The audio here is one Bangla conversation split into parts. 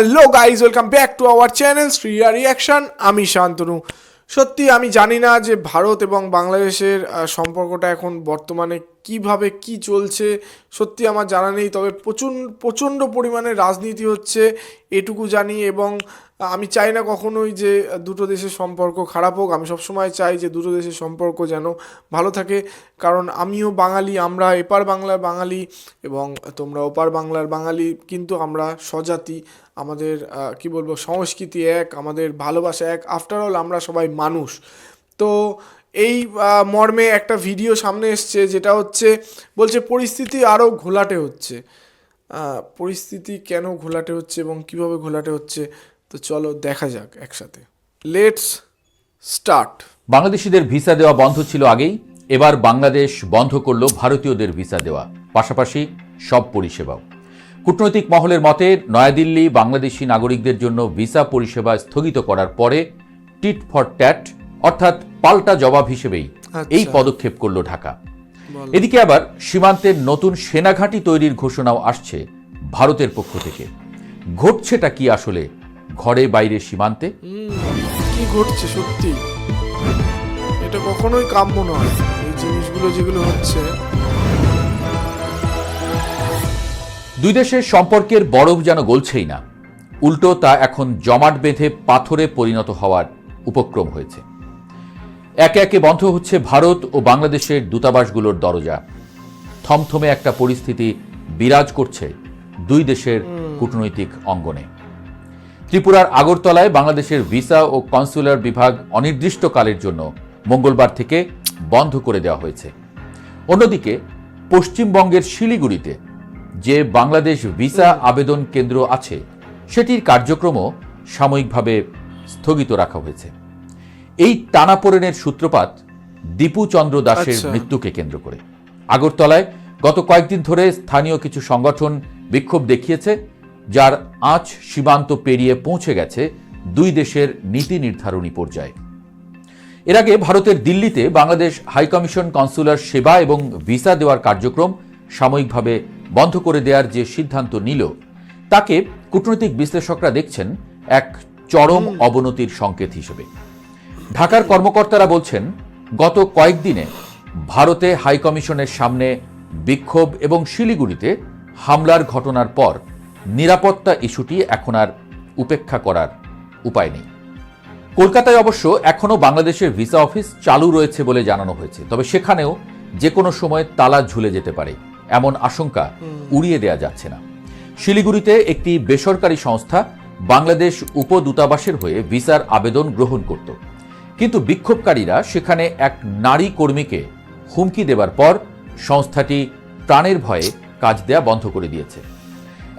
Hello guys welcome back to our channel Shreya reaction আমি শান্তনু। সত্যি, আমি জানি না যে ভারত এবং বাংলাদেশের সম্পর্কটা এখন বর্তমানে কীভাবে কি চলছে। সত্যি, আমার জানা নেই, তবে প্রচুর প্রচণ্ড পরিমাণে রাজনীতি হচ্ছে, এটুকু জানি এবং আমি চাই না কখনোই যে দুটো দেশের সম্পর্ক খারাপ হোক। আমি সবসময় চাই যে, দুটো দেশের সম্পর্ক যেন ভালো থাকে। কারণ আমিও বাঙালি, আমরা এপার বাংলার বাঙালি এবং তোমরা ওপার বাংলার বাঙালি, কিন্তু আমরা স্বজাতি। আমাদের কি বলব, সংস্কৃতি এক, আমাদের ভালোবাসা এক। আফটার অল আমরা সবাই মানুষ। তো এই মর্মে একটা ভিডিও সামনে এসছে, যেটা হচ্ছে, বলছে পরিস্থিতি আরও ঘোলাটে হচ্ছে। পরিস্থিতি কেন ঘোলাটে হচ্ছে এবং কীভাবে ঘোলাটে হচ্ছে তো চলো দেখা যাক একসাথে। লেটস স্টার্ট বাংলাদেশিদের ভিসা দেওয়া বন্ধ ছিল আগেই এবার বাংলাদেশ বন্ধ করল ভারতীয়দের ভিসা দেওয়া। পাশাপাশি সব পরিষেবাও। কূটনৈতিক মহলের মতে নয়াদিল্লি বাংলাদেশি নাগরিকদের জন্য ভিসা পরিষেবা স্থগিত করার পরে টিট ফর ট্যাট অর্থাৎ পাল্টা জবাব হিসেবেই আচ্ছা। এই পদক্ষেপ করল ঢাকা। এদিকে আবার সীমান্তের নতুন সেনাঘাঁটি তৈরির ঘোষণাও আসছে ভারতের পক্ষ থেকে। ঘটছেটা কি আসলে? ঘরে বাইরে সীমান্তে। কি ঘটছে সত্যি? এটা কখনোই কাম্য নয় এই জিনিসগুলো যেগুলো হচ্ছে। দুই দেশের সম্পর্কের বরফ যেন গলছেই না উল্টো তা এখন জমাট বেঁধে পাথরে পরিণত হওয়ার উপক্রম হয়েছে। একে একে বন্ধ হচ্ছে ভারত ও বাংলাদেশের দূতাবাসগুলোর দরজা। থমথমে একটা পরিস্থিতি বিরাজ করছে দুই দেশের কূটনৈতিক অঙ্গনে। ত্রিপুরার আগরতলায় বাংলাদেশের ভিসা ও কনসুলার বিভাগ অনির্দিষ্টকালের জন্য মঙ্গলবার থেকে বন্ধ করে দেওয়া হয়েছে। অন্যদিকে পশ্চিমবঙ্গের শিলিগুড়িতে যে বাংলাদেশ ভিসা আবেদন কেন্দ্র আছে সেটির কার্যক্রমও সাময়িকভাবে স্থগিত রাখা হয়েছে। এই টানাপোড়েনের সূত্রপাত দীপু চন্দ্র দাসের আচ্ছা। মৃত্যুকে কেন্দ্র করে। আগরতলায় গত কয়েকদিন ধরে স্থানীয় কিছু সংগঠন বিক্ষোভ দেখিয়েছে যার আঁচ সীমান্ত পেরিয়ে পৌঁছে গেছে দুই দেশের নীতি নির্ধারণী পর্যায়ে। এর আগে ভারতের দিল্লিতে বাংলাদেশ হাইকমিশন কনসুলার সেবা এবং ভিসা দেওয়ার কার্যক্রম সাময়িকভাবে বন্ধ করে দেওয়ার যে সিদ্ধান্ত নিল তাকে কূটনৈতিক বিশ্লেষকরা দেখছেন এক চরম অবনতির সংকেত হিসেবে। ঢাকার কর্মকর্তারা বলছেন গত কয়েকদিনে ভারতে হাইকমিশনের সামনে বিক্ষোভ এবং শিলিগুড়িতে হামলার ঘটনার পর নিরাপত্তা ইস্যুটি এখন আর উপেক্ষা করার উপায় নেই। কলকাতায় অবশ্য এখনও বাংলাদেশের ভিসা অফিস চালু রয়েছে বলে জানানো হয়েছে। তবে সেখানেও যে কোনো সময় তালা ঝুলে যেতে পারে এমন আশঙ্কা উড়িয়ে দেওয়া যাচ্ছে না। শিলিগুড়িতে একটি বেসরকারি সংস্থা বাংলাদেশ উপদূতাবাসের হয়ে ভিসার আবেদন গ্রহণ করত। কিন্তু বিক্ষোভকারীরা সেখানে এক নারী কর্মীকে হুমকি দেবার পর সংস্থাটি প্রাণের ভয়ে কাজ দেয়া বন্ধ করে দিয়েছে।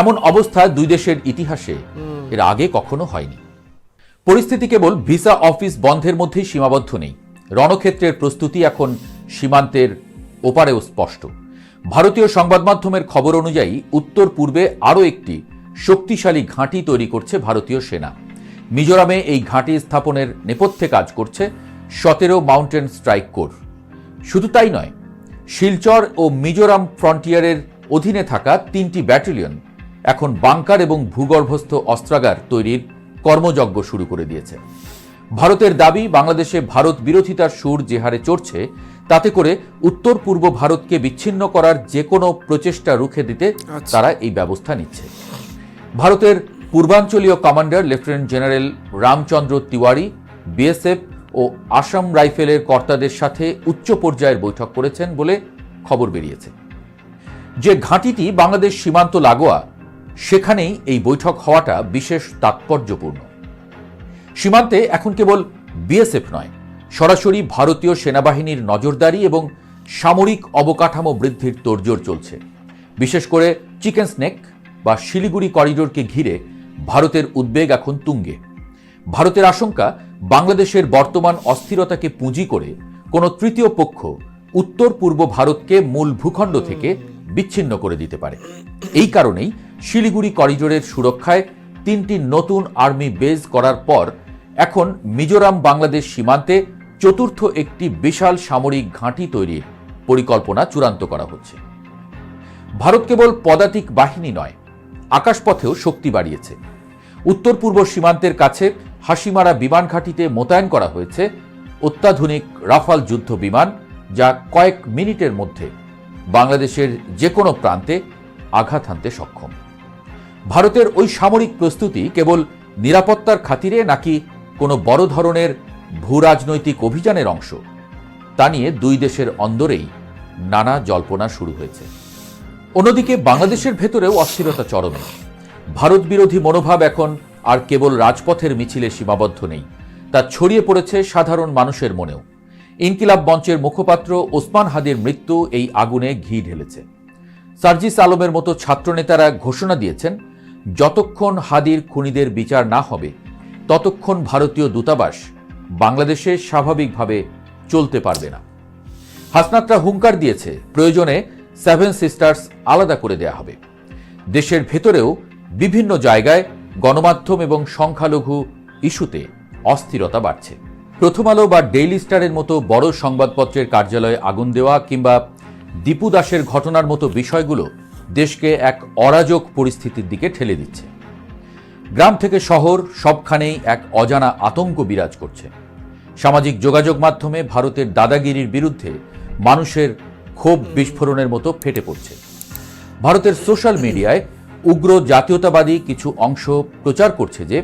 এমন অবস্থা দুই দেশের ইতিহাসে এর আগে কখনো হয়নি। পরিস্থিতি কেবল ভিসা অফিস বন্ধের মধ্যেই সীমাবদ্ধ নেই। রণক্ষেত্রের প্রস্তুতি এখন সীমান্তের ওপারেও স্পষ্ট। ভারতীয় সংবাদ মাধ্যমের খবর অনুযায়ী উত্তর পূর্বে আরও একটি শক্তিশালী ঘাঁটি তৈরি করছে ভারতীয় সেনা। মিজোরামে এই ঘাঁটি স্থাপনের নেপথ্যে কাজ করছে সতেরো মাউন্টেন স্ট্রাইক কোর। শুধু তাই নয় শিলচর ও মিজোরাম ফ্রন্টিয়ারের অধীনে থাকা তিনটি ব্যাটালিয়ন এখন বাংকার এবং ভূগর্ভস্থ অস্ত্রাগার তৈরির কর্মযজ্ঞ শুরু করে দিয়েছে। ভারতের দাবি বাংলাদেশে ভারত বিরোধিতার সুর যে হারে চড়ছে তাতে করে উত্তর পূর্ব ভারতকে বিচ্ছিন্ন করার যে কোনো প্রচেষ্টা রুখে দিতে আচ্ছা। তারা এই ব্যবস্থা নিচ্ছে। ভারতের পূর্বাঞ্চলীয় commander lieutenant general Ramchandra Tiwari BSF ও আসাম রাইফেলের কর্তাদের সাথে উচ্চ পর্যায়ের বৈঠক করেছেন বলে খবর বেরিয়েছে। যে ঘাঁটিটি বাংলাদেশ সীমান্ত লাগোয়া সেখানেই এই বৈঠক হওয়াটা বিশেষ তাৎপর্যপূর্ণ। সীমান্তে এখন কেবল বিএসএফ নয়, সরাসরি ভারতীয় সেনাবাহিনীর নজরদারি এবং সামরিক অবকাঠামো বৃদ্ধির তোড়জোড় চলছে। বিশেষ করে চিকেন স্নেক বা শিলিগুড়ি করিডোরকে ঘিরে ভারতের উদ্বেগ এখন তুঙ্গে। ভারতের আশঙ্কা, বাংলাদেশের বর্তমান অস্থিরতাকে পুঁজি করে কোনো তৃতীয় পক্ষ উত্তর পূর্ব ভারতকে মূল ভূখণ্ড থেকে বিচ্ছিন্ন করে দিতে পারে। এই কারণেই শিলিগুড়ি করিডোরের সুরক্ষায় তিনটি নতুন আর্মি বেজ করার পর এখন মিজোরাম বাংলাদেশ সীমান্তে চতুর্থ একটি বিশাল সামরিক ঘাঁটি তৈরির পরিকল্পনা চূড়ান্ত করা হচ্ছে। ভারত কেবল পদাতিক বাহিনী নয়, আকাশপথেও শক্তি বাড়িয়েছে। উত্তর পূর্ব সীমান্তের কাছে হাসিমারা বিমান ঘাঁটিতে মোতায়েন করা হয়েছে অত্যাধুনিক রাফাল যুদ্ধ বিমান, যা কয়েক মিনিটের মধ্যে বাংলাদেশের যে কোনো প্রান্তে আঘাত হানতে সক্ষম। ভারতের ওই সামরিক প্রস্তুতি কেবল নিরাপত্তার খাতিরে নাকি কোনো বড় ধরনের ভূরাজনৈতিক অভিযানের অংশ? তা নিয়ে দুই দেশের অন্দরেই নানা জল্পনা শুরু হয়েছে। অন্যদিকে বাংলাদেশের ভেতরেও অস্থিরতা চরমে। ভারত বিরোধী মনোভাব এখন আর কেবল রাজপথের মিছিলে সীমাবদ্ধ নেই। তা ছড়িয়ে পড়েছে সাধারণ মানুষের মনেও। ইনকিলাব মঞ্চের মুখপাত্র ওসমান হাদির মৃত্যু এই আগুনে ঘি ঢেলেছে। সার্জিস আলমের মতো ছাত্রনেতারা ঘোষণা দিয়েছেন, যতক্ষণ হাদির খুনিদের বিচার না হবে, ততক্ষণ ভারতীয় দূতাবাস বাংলাদেশে স্বাভাবিকভাবে চলতে পারবে না। হাসনাতরা হুঙ্কার দিয়েছে, প্রয়োজনে সেভেন সিস্টার্স আলাদা করে দেয়া হবে। দেশের ভেতরেও বিভিন্ন জায়গায় গণমাধ্যম এবং সংখ্যালঘু ইস্যুতে অস্থিরতা বাড়ছে। প্রথম আলো বা ডেইলি স্টারের মতো বড় সংবাদপত্রের কার্যালয়ে আগুন দেওয়া কিংবা দীপু দাসের ঘটনার মতো বিষয়গুলো দেশকে এক অরাজক পরিস্থিতির দিকে ঠেলে দিচ্ছে। গ্রাম থেকে শহর সবখানেই এক অজানা আতঙ্ক বিরাজ করছে। সামাজিক যোগাযোগ মাধ্যমে ভারতের দাদাগিরির বিরুদ্ধে মানুষের ক্ষোভ বিস্ফোরণের মতো ফেটে পড়ছে। ভারতের সোশ্যাল মিডিয়ায় উগ্র জাতীয়তাবাদী কিছু অংশ প্রচার করছে যে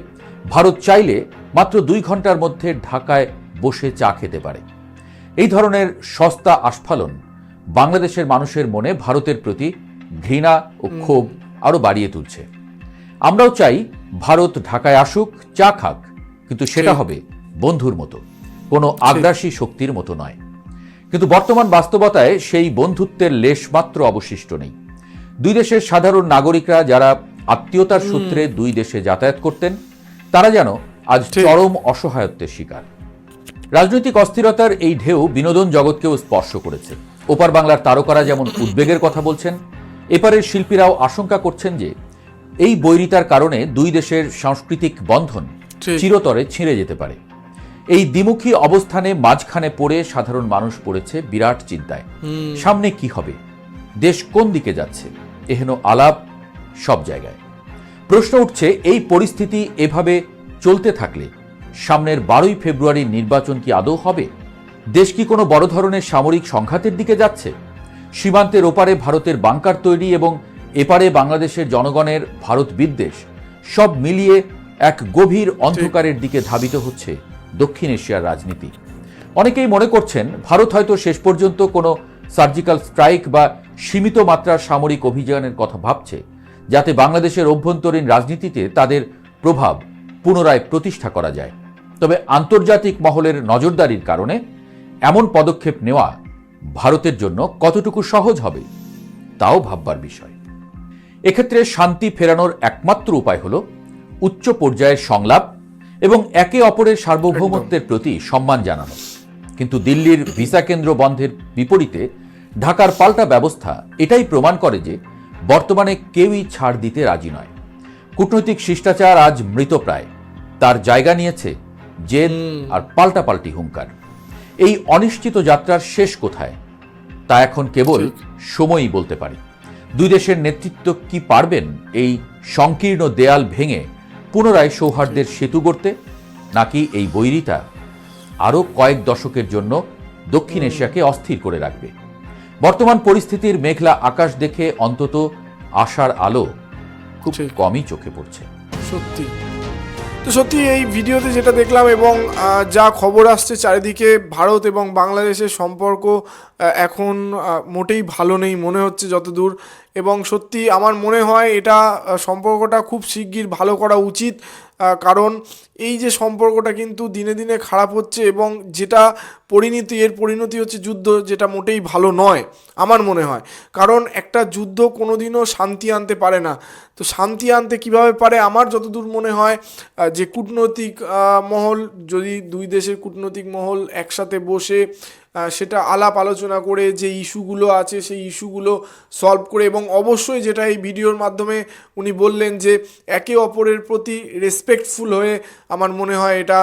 ভারত চাইলে মাত্র দুই ঘণ্টার মধ্যে ঢাকায় বসে চা খেতে পারে। এই ধরনের সস্তা আস্ফালন বাংলাদেশের মানুষের মনে ভারতের প্রতি ঘৃণা ও ক্ষোভ আরও বাড়িয়ে তুলছে। আমরাও চাই ভারত ঢাকায় আসুক চা খাক কিন্তু সেটা হবে বন্ধুর মতো কোনো আগ্রাসী শক্তির মতো নয়। কিন্তু বর্তমান বাস্তবতায় সেই বন্ধুত্বের লেশমাত্র অবশিষ্ট নেই। দুই দেশের সাধারণ নাগরিকরা যারা আত্মীয়তার সূত্রে দুই দেশে যাতায়াত করতেন তারা যেন আজ। চরম অসহায়ত্বের শিকার। রাজনৈতিক অস্থিরতার এই ঢেউ বিনোদন জগৎকেও স্পর্শ করেছে। ওপার বাংলার তারকারা যেমন উদ্বেগের কথা বলছেন এপারের শিল্পীরাও আশঙ্কা করছেন যে এই বৈরিতার কারণে দুই দেশের সাংস্কৃতিক বন্ধন চিরতরে ছিঁড়ে যেতে পারে। এই দ্বিমুখী অবস্থানে মাঝখানে পড়ে সাধারণ মানুষ পড়েছে বিরাট চিন্তায়। সামনে কি হবে? দেশ কোন দিকে যাচ্ছে? এহেন আলাপ সব জায়গায়। প্রশ্ন উঠছে, এই পরিস্থিতি এভাবে চলতে থাকলে সামনের বারোই ফেব্রুয়ারির নির্বাচন কি আদৌ হবে? দেশ কি কোনো বড় ধরনের সামরিক সংঘাতের দিকে যাচ্ছে? সীমান্তের ওপারে ভারতের বাংকার তৈরি এবং এপারে বাংলাদেশের জনগণের ভারত বিদ্বেষ, সব মিলিয়ে এক গভীর অন্ধকারের দিকে ধাবিত হচ্ছে দক্ষিণ এশিয়ার রাজনীতি। অনেকেই মনে করছেন, ভারত হয়তো শেষ পর্যন্ত কোনো সার্জিক্যাল স্ট্রাইক বা সীমিত মাত্রার সামরিক অভিযানের কথা ভাবছে। যাতে বাংলাদেশের অভ্যন্তরীণ রাজনীতিতে তাদের প্রভাব পুনরায় প্রতিষ্ঠা করা যায়। তবে আন্তর্জাতিক মহলের নজরদারির কারণে এমন পদক্ষেপ নেওয়া ভারতের জন্য কতটুকু সহজ হবে তাও ভাববার বিষয়। এক্ষেত্রে শান্তি ফেরানোর একমাত্র উপায় হল উচ্চ পর্যায়ের সংলাপ এবং একে অপরের সার্বভৌমত্বের প্রতি সম্মান জানানো। কিন্তু দিল্লির ভিসা কেন্দ্র বন্ধের বিপরীতে ঢাকার পাল্টা ব্যবস্থা এটাই প্রমাণ করে যে বর্তমানে কেউই ছাড় দিতে রাজি নয়। কূটনৈতিক শিষ্টাচার আজ মৃতপ্রায় তার জায়গা নিয়েছে জেল আর পাল্টাপাল্টি হুঙ্কার। এই অনিশ্চিত যাত্রার শেষ কোথায়? তা এখন কেবল সময়ই বলতে পারে। দুই দেশের নেতৃত্ব কি পারবেন এই সংকীর্ণ দেয়াল ভেঙে পুনরায় সৌহার্দ্যের সেতু গড়তে? নাকি এই বৈরিতা আরও কয়েক দশকের জন্য দক্ষিণ এশিয়াকে অস্থির করে রাখবে? বর্তমান পরিস্থিতির মেঘলা আকাশ দেখে অন্তত আশার আলো খুব। কমই চোখে পড়ছে। সত্যি। তো সত্যি এই ভিডিওতে যেটা দেখলাম এবং যা খবর আসছে চারিদিকে ভারত এবং বাংলাদেশের সম্পর্ক এখন মোটেই ভালো নেই মনে হচ্ছে যতদূর। এবং সত্যি আমার মনে হয় এটা সম্পর্কটা খুব শিগগির ভালো করা উচিত। কারণ এই যে সম্পর্কটা কিন্তু দিনে দিনে খারাপ হচ্ছে এবং যেটা পরিণতি, এর পরিণতি হচ্ছে যুদ্ধ, যেটা মোটেই ভালো নয়, আমার মনে হয়। কারণ একটা যুদ্ধ কোনোদিনও শান্তি আনতে পারে না। তো শান্তি আনতে কীভাবে পারে? আমার যতদূর মনে হয় যে কূটনৈতিক মহল, যদি দুই দেশের কূটনৈতিক মহল একসাথে বসে সেটা আলাপ আলোচনা করে যে ইস্যুগুলো আছে, সেই ইস্যুগুলো সলভ করে এবং অবশ্যই যেটা এই ভিডিওর মাধ্যমে উনি বললেন যে একে অপরের প্রতি রেসপেক্টফুল হয়ে আমার মনে হয় এটা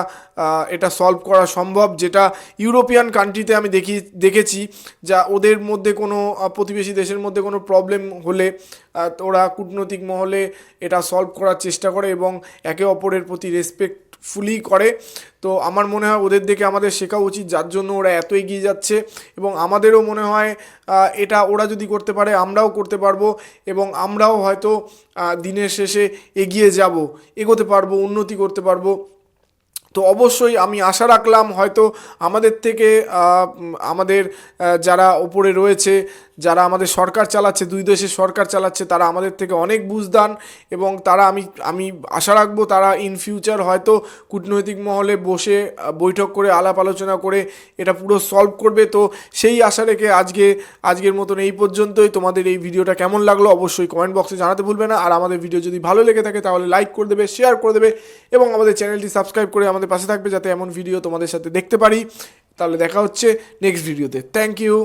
এটা সলভ করা সম্ভব, যেটা ইউরোপিয়ান কান্ট্রিতে আমি দেখি, দেখেছি যা ওদের মধ্যে কোনো প্রতিবেশী দেশের মধ্যে কোনো প্রবলেম হলে ওরা কূটনৈতিক মহলে এটা সলভ করার চেষ্টা করে এবং একে অপরের প্রতি রেসপেক্টফুলি করে। তো আমার মনে হয় ওদের দেখে আমাদের শেখা উচিত, যার জন্য ওরা এত এগিয়ে যাচ্ছে এবং আমাদেরও মনে হয় এটা ওরা যদি করতে পারে, আমরাও করতে পারব এবং আমরাও হয়তো দিনের শেষে এগিয়ে যাব, এগোতে পারব, উন্নতি করতে পারব। তো অবশ্যই আমি আশা রাখলাম হয়তো আমাদের থেকে আমাদের যারা ওপরে রয়েছে যারা আমাদের সরকার চালাচ্ছে, দুই দেশের সরকার চালাচ্ছে, তারা আমাদের থেকে অনেক বুঝদান এবং তারা আমি আমি আশা রাখব তারা ইন ফিউচার হয়তো কূটনৈতিক মহলে বসে বৈঠক করে, আলাপ আলোচনা করে এটা পুরো সলভ করবে। তো সেই আশা রেখে আজকে, আজকের মতন এই পর্যন্তই। তোমাদের এই ভিডিওটা কেমন লাগল অবশ্যই কমেন্ট বক্সে জানাতে ভুলবে না। আর আমাদের ভিডিও যদি ভালো লেগে থাকে তাহলে লাইক করে দেবে শেয়ার করে দেবে এবং আমাদের চ্যানেলটি সাবস্ক্রাইব করে আমাদের পাশে থাকবে যাতে এমন ভিডিও তোমাদের সাথে দেখতে পারি। তাহলে দেখা হচ্ছে নেক্সট ভিডিওতে থ্যাংক ইউ